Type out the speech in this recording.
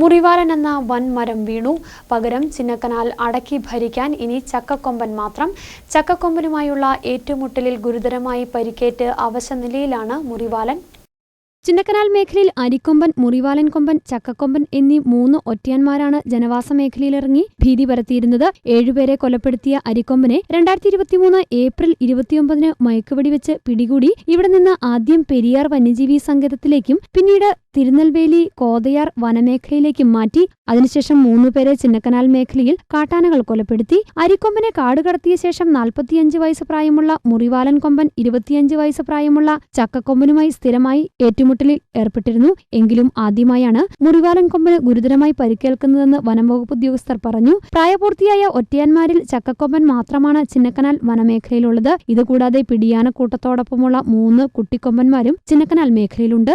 മുറിവാലൻ എന്ന വൻ മരം വീണു. പകരം ചിന്നക്കനാൽ അടക്കി ഭരിക്കാൻ ഇനി ചക്കക്കൊമ്പൻ മാത്രം. ചക്കക്കൊമ്പനുമായുള്ള ഏറ്റുമുട്ടലിൽ ഗുരുതരമായി പരിക്കേറ്റ് അവശനിലയിലാണ് മുറിവാലൻ. ചിന്നക്കനാൽ മേഖലയിൽ അരിക്കൊമ്പൻ മുറിവാലൻ കൊമ്പൻ ചക്കക്കൊമ്പൻ എന്നീ മൂന്ന് ഒറ്റയാന്മാരാണ് ജനവാസ മേഖലയിലിറങ്ങി ഭീതി പരത്തിയിരുന്നത്. ഏഴുപേരെ കൊലപ്പെടുത്തിയ അരിക്കൊമ്പനെ രണ്ടായിരത്തി ഇരുപത്തിമൂന്ന് ഏപ്രിൽ ഇരുപത്തിയൊമ്പതിന് മയക്കുവെടിവെച്ച് പിടികൂടി. ഇവിടെ നിന്ന് ആദ്യം പെരിയാർ വന്യജീവി സങ്കേതത്തിലേക്കും പിന്നീട് തിരുനെൽവേലി കോതയാർ വനമേഖലയിലേക്ക് മാറ്റി അതിനുശേഷം മൂന്നുപേരെ ചിന്നക്കനാൽ മേഖലയിൽ കാട്ടാനകൾ കൊലപ്പെടുത്തി. അരിക്കൊമ്പനെ കാടുകടത്തിയ ശേഷം നാൽപ്പത്തിയഞ്ച് വയസ്സ് പ്രായമുള്ള മുറിവാലൻ കൊമ്പൻ ഇരുപത്തിയഞ്ച് വയസ്സ് പ്രായമുള്ള ചക്കക്കൊമ്പനുമായി സ്ഥിരമായി ഏറ്റുമുട്ടലിൽ ഏർപ്പെട്ടിരുന്നു. എങ്കിലും ആദ്യമായാണ് മുറിവാലൻ കൊമ്പന് ഗുരുതരമായി പരിക്കേൽക്കുന്നതെന്ന് വനം വകുപ്പ് ഉദ്യോഗസ്ഥർ പറഞ്ഞു. പ്രായപൂർത്തിയായ ഒറ്റയാന്മാരിൽ ചക്കക്കൊമ്പൻ മാത്രമാണ് ചിന്നക്കനാൽ വനമേഖലയിലുള്ളത്. ഇതുകൂടാതെ പിടിയാനക്കൂട്ടത്തോടൊപ്പമുള്ള മൂന്ന് കുട്ടിക്കൊമ്പന്മാരും ചിന്നക്കനാൽ മേഖലയിലുണ്ട്.